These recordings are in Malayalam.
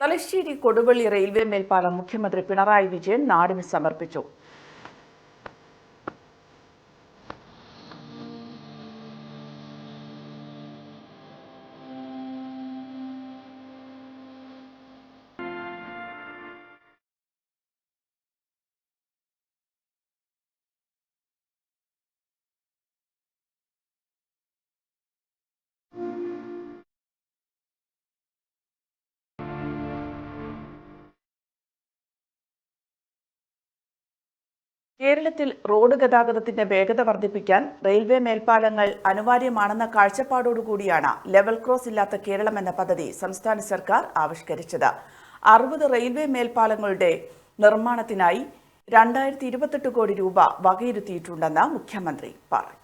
തലശ്ശേരി കൊടുവള്ളി റെയിൽവേ മേൽപ്പാലം മുഖ്യമന്ത്രി പിണറായി വിജയൻ നാടിന് സമർപ്പിച്ചു കേരളത്തിൽ റോഡ് ഗതാഗതത്തിന്റെ വേഗത വർദ്ധിപ്പിക്കാൻ റെയിൽവേ മേൽപ്പാലങ്ങൾ അനിവാര്യമാണെന്ന കാഴ്ചപ്പാടോടുകൂടിയാണ് ലെവൽ ക്രോസ് ഇല്ലാത്ത കേരളം എന്ന പദ്ധതി സംസ്ഥാന സർക്കാർ ആവിഷ്കരിച്ചത്. അറുപത് റെയിൽവേ മേൽപ്പാലങ്ങളുടെ നിർമ്മാണത്തിനായി രണ്ടായിരത്തി ഇരുപത്തെട്ട് കോടി രൂപ വകയിരുത്തിയിട്ടുണ്ടെന്ന് മുഖ്യമന്ത്രി പറഞ്ഞു.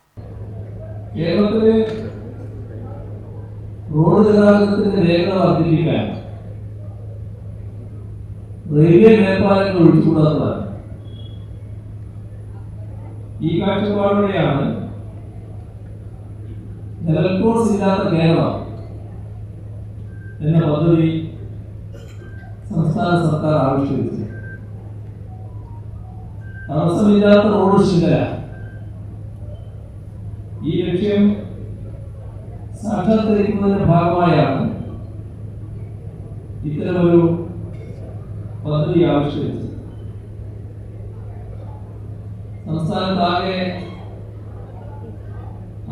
റോഡ് ഗതാഗതത്തിന്റെ വേഗത വർദ്ധിപ്പിക്കാൻ റെയിൽവേ മേൽപ്പാലങ്ങൾ ഒഴിച്ചുകൂടാത്തതാണ്. ഈ കാഴ്ചപ്പാടോടെയാണ് ക്രോസ് ഇല്ലാത്ത കേരളം എന്ന പദ്ധതി സംസ്ഥാന സർക്കാർ ആവിഷ്കരിച്ചത്. തടസ്സമില്ലാത്ത റോഡ് ശൃംഖല. ഈ ലക്ഷ്യം സാക്ഷാത്കരിക്കുന്നതിന്റെ ഭാഗമായാണ് ഇത്തരമൊരു പദ്ധതി ആവിഷ്കരിച്ചത്. സംസ്ഥാനത്താകെ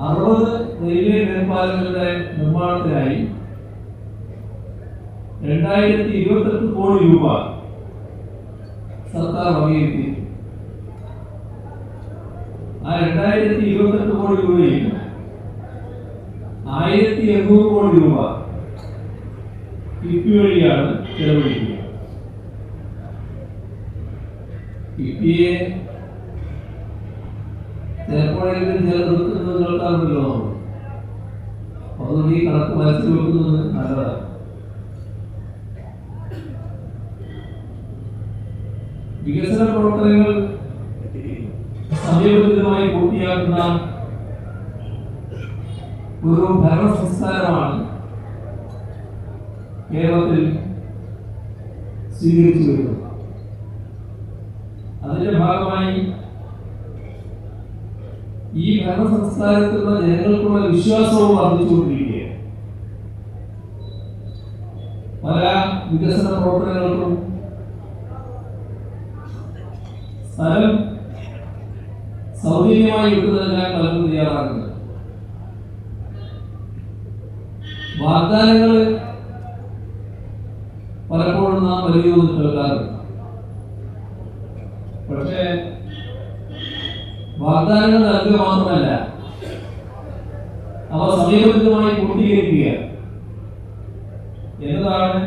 അറുപത് റെയിൽവേ മേൽപ്പാലങ്ങളുടെ നിർമ്മാണത്തിനായി രണ്ടായിരത്തി ഇരുപത്തെട്ട് കോടി രൂപ സർക്കാർ വകയിരുത്തി ആ രണ്ടായിരത്തി ഇരുപത്തെട്ട് കോടി രൂപയിൽ ആയിരത്തി എണ്ണൂറ് കോടി രൂപ കിഫ്ബി വഴിയാണ് ചെലവഴിക്കുക. കിഫ്ബിയെ ചിലപ്പോഴെങ്കിലും ചില നിർത്തുന്നത് കേൾക്കാറുണ്ടല്ലോ അതുകൊണ്ട് ഈ കണക്ക് മനസ്സിൽ വെക്കുന്നത് നല്ലതാണ്. വികസന പ്രവർത്തനങ്ങൾ സമയബന്ധിതമായി പൂർത്തിയാക്കുന്ന ഒരു ഭരണ സംസ്കാരമാണ് കേരളത്തിൽ സ്വീകരിച്ചു വരുന്നത്. ഈ ഭരണ സംസ്കാരത്തിലുള്ള ജനങ്ങൾക്കുള്ള വിശ്വാസവും വർദ്ധിച്ചുകൊണ്ടിരിക്കുകയാണ്. പല വികസന പ്രവർത്തനങ്ങൾക്കും സ്ഥലം സൗജന്യമായി വിട്ടുതരാൻ പലരും തയ്യാറാകുന്നത് വാഗ്ദാനങ്ങൾ പലപ്പോഴും നാം വലിയ കേൾക്കാറുണ്ട്. പക്ഷേ വാഗ്ദാനങ്ങൾ നൽകുക മാത്രമല്ല അവ സമീപബന്ധമായി പൂർത്തീകരിക്കുക. എന്നതാണ്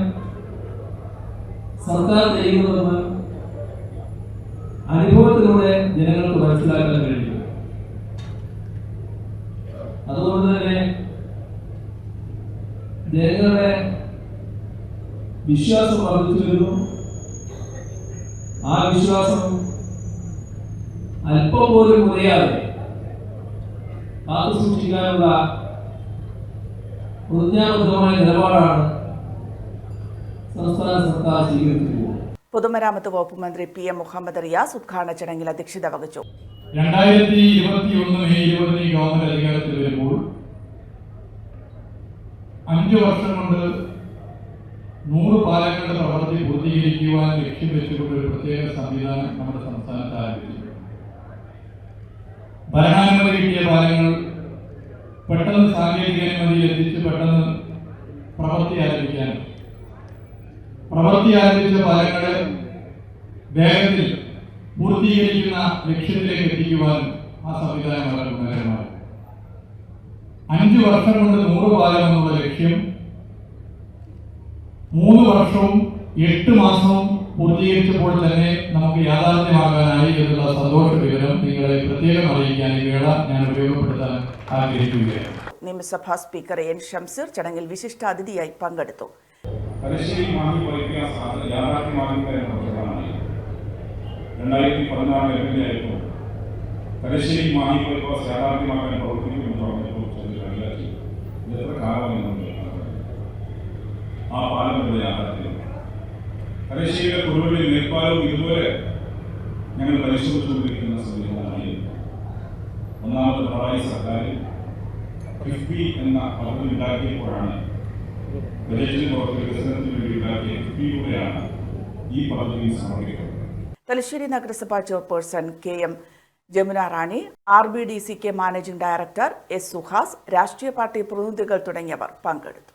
സർക്കാർ ചെയ്യുന്നതെന്ന് അനുഭവത്തിലൂടെ ജനങ്ങൾക്ക് മനസ്സിലാക്കാൻ കഴിയും അതുകൊണ്ട് തന്നെ ജനങ്ങളുടെ വിശ്വാസം വർദ്ധിച്ചു വരുന്നു. ആ വിശ്വാസം അല്പം പോലും മുറിയാതെ കാത്തു സൂക്ഷിക്കാനുള്ള പ്രതിജ്ഞാബദ്ധമായ നിലപാടാണ് സംസ്ഥാന സർക്കാർ സ്വീകരിച്ചത് പൊതുമരാമത്ത് വകുപ്പ് മന്ത്രി പി എം മുഹമ്മദ് റിയാസ് ഉദ്ഘാടന ചടങ്ങിൽ അധ്യക്ഷത വഹിച്ചു. രണ്ടായിരത്തി ഇരുപത്തി ഒന്ന് മെയ് ഇരുപതിന് ഗവർണർ ഗവൺമെന്റ് അധികാരത്തിൽ വരുമ്പോൾ അഞ്ചു വർഷം കൊണ്ട് നൂറ് പാലങ്ങളുടെ പ്രവൃത്തി പൂർത്തീകരിക്കുവാൻ ലക്ഷ്യം വെച്ചുകൊണ്ട് ഒരു പ്രത്യേക സംവിധാനം നമ്മുടെ സംസ്ഥാനത്ത് ആരംഭിച്ചു. ഭരണാനുമതി കിട്ടിയ പാലങ്ങൾ പെട്ടെന്ന് സാങ്കേതിക അനുമതി എത്തിച്ച് പെട്ടെന്ന് പ്രവൃത്തി ആരംഭിക്കാൻ. പ്രവൃത്തി ആരംഭിച്ച പാലങ്ങൾ വേഗത്തിൽ പൂർത്തീകരിക്കുന്ന ലക്ഷ്യത്തിലേക്ക് എത്തിക്കുവാനും ആ സംവിധാനം വളരെ ഗുണകരമാണ്. അഞ്ചു വർഷം കൊണ്ട് നൂറ് പാലം എന്നുള്ള ലക്ഷ്യം മൂന്ന് വർഷവും എട്ട് മാസവും പൂർത്തീകരിച്ചപ്പോൾ തന്നെ നമുക്ക് യാഥാർത്ഥ്യമാകാനായി എന്നുള്ള സന്തോഷ വിവരം നിങ്ങളെ പ്രത്യേകം അറിയിക്കാൻ ഈ വേള ഞാൻ ഉപയോഗപ്പെടുത്താൻ ആഗ്രഹിക്കുകയാണ്. നിയമസഭാ സ്പീക്കർ എൻ ഷംസീർ ചടങ്ങിൽ വിശിഷ്ടാതിഥിയായി പങ്കെടുത്തു. തലശ്ശേരി മാഹി പൈപ്പിയ സാധനം യാഥാർത്ഥ്യമാകുക എന്ന പ്രചരണമാണ് രണ്ടായിരത്തി പതിനാറ് എം എൽ എ ആയപ്പോൾ തലശ്ശേരി മാഹി ബൈപ്പാസ് യാഥാർത്ഥ്യമാക്കാൻ പ്രവർത്തിക്കുമെന്ന് പറഞ്ഞപ്പോൾ ചെറിയ കളിയാക്കി ഇത് എത്ര കാലമായി നമ്മൾ ആ പാലം യാഥാർത്ഥ്യം. തലശ്ശേരിയിലെ കുറുവള്ളി നേപ്പാളും ഇതുപോലെ ഞങ്ങൾ പരിശോധിച്ചുകൊണ്ടിരിക്കുന്ന സംവിധാനമായി ഒന്നാമത് പിണറായി സർക്കാർ കിഫ്ബി എന്ന പദ്ധതി ഉണ്ടാക്കിയപ്പോഴാണ് ബജറ്റിന് പുറത്ത് വികസനത്തിന് വേണ്ടി ഉണ്ടാക്കിയ കിഫ്ബിയിലൂടെയാണ് ഈ പദ്ധതി സമർപ്പിക്കുന്നത്. തലശ്ശേരി നഗരസഭാ chairperson K M Jamuna Rani R B D C K managing director S Suhas രാഷ്ട്രീയ പാർട്ടി പ്രതിനിധികൾ തുടങ്ങിയവർ പങ്കെടുത്തു.